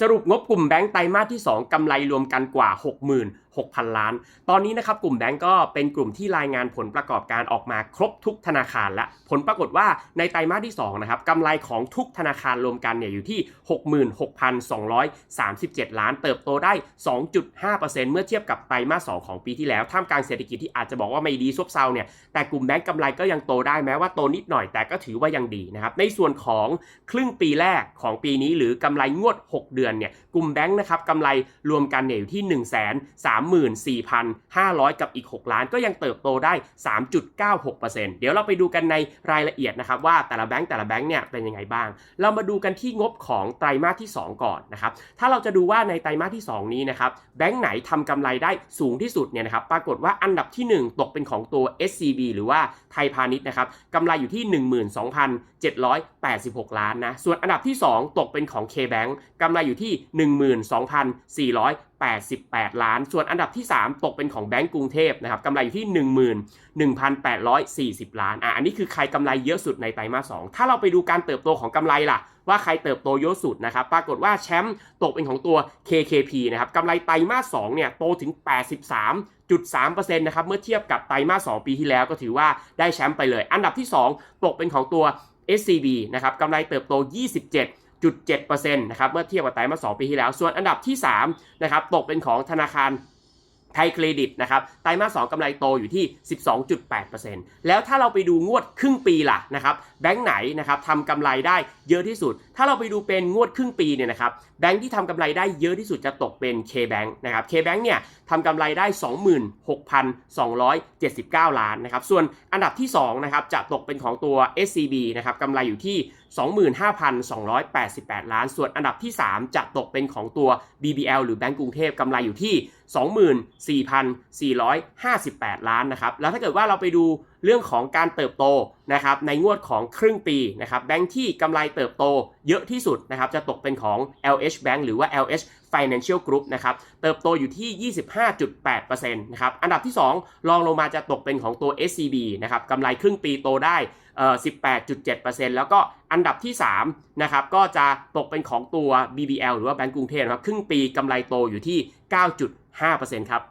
สรุปงบกลุ่มแบงก์ไตรมาสที่ 2 กำไรรวมกันกว่า 6,000 ล้าน ตอนนี้นะครับกลุ่มแบงก์ก็เป็นกลุ่มที่รายงานผลประกอบการออกมาครบทุกธนาคารและผลปรากฏว่าในไตรมาสที่2นะครับกำไรของทุกธนาคารรวมกันเนี่ยอยู่ที่ 66,237 ล้าน เติบโตได้ 2.5%เมื่อเทียบกับไตรมาส2ของปีที่แล้วท่ามกลางเศรษฐกิจที่อาจจะบอกว่าไม่ดีซบเซาเนี่ยแต่กลุ่มแบงก์กำไรก็ยังโตได้แม้ว่าโตนิดหน่อยแต่ก็ถือว่ายังดีนะครับในส่วนของครึ่งปีแรกของปีนี้หรือกำไรงวด 6 เดือนเนี่ยกลุ่มแบงก์นะครับกำไรรวมกันเนี่ยอยู่ที่ 130 0 กับอีก 6 ล้านก็ยังเติบโตได้ 3.96%เดี๋ยวเราไปดูกันในรายละเอียดนะครับว่าแต่ละแบงก์แต่ละแบงก์เนี่ยเป็นยังไงบ้าง เรามาดูกันที่งบของไตรมาสที่ 2 ก่อนนะครับ ถ้าเราจะดูว่าในไตรมาสที่ 2 นี้นะครับแบงก์ไหนทำกำไรได้สูงที่สุดเนี่ยนะครับปรากฏว่าอันดับที่ 1 ตกเป็นของตัว SCB หรือว่าไทยพาณิชย์นะครับกำไรอยู่ที่ 12,786 ล้านนะส่วนอันดับที่ 2 ตกเป็นของ KBank กำไรอยู่ที่88 ล้าน ส่วนอันดับที่ 3 ตกเป็นของแบงก์กรุงเทพนะครับกำไรอยู่ที่ 11,840 ล้านอะอันนี้คือใครกำไรเยอะสุดในไตรมาส2ถ้าเราไปดูการเติบโตของกำไรล่ะ ว่าใครเติบโตเยอะสุดนะครับปรากฏว่าแชมป์ตกเป็นของตัว KKP นะครับกำไรไตรมาส2เนี่ยโตถึง 83.3%นะครับเมื่อเทียบกับไตรมาส 2 ปีที่แล้วก็ถือว่าได้แชมป์ไปเลย อันดับที่ 2 ตกเป็นของตัว SCB นะครับกำไรเติบโต 27 7%นะครับเมื่อเทียบกับไตรมาส2ปีที่แล้ว ส่วนอันดับที่3นะครับตกเป็นของธนาคารไทยเครดิตนะครับไตรมาส2กำไรโตอยู่ที่ 12.8%แล้วถ้าเราไปดูงวดครึ่งปีล่ะนะครับแบงค์ไหนนะครับทำกำไรได้เยอะที่สุด ถ้าเราไปดูเป็นงวดครึ่งปีเนี่ยนะครับแบงค์ที่ทำกำไรได้เยอะที่สุดจะตกเป็น K-Bank นะครับ K-Bank เนี่ยทำกำไรได้ 26,279 ล้านนะครับส่วนอันดับที่2นะครับจะตกเป็นของตัว SCB นะครับกำไรอยู่ที่25,288 ล้าน ส่วนอันดับที่ 3 จะตกเป็นของตัว BBL หรือแบงก์กรุงเทพกำไรอยู่ที่ 24,458 ล้านนะครับ แล้วถ้าเกิดว่าเราไปดู เรื่องของการเติบโตนะครับในงวดของครึ่งปีนะครับแบงก์ที่กำไรเติบโตเยอะที่สุดนะครับจะตกเป็นของ LH Bank หรือว่า LH Financial Group นะครับเติบโตอยู่ที่ 25.8%นะครับอันดับที่ 2 รองลงมาจะตกเป็นของตัว SCB นะครับกำไรครึ่งปีโตได้18.7%แล้วก็อันดับที่3นะครับก็จะตกเป็นของตัว BBL หรือว่าแบงก์กรุงเทพนะครับครึ่งปีกำไรโตอยู่ที่ 9.5%ครับ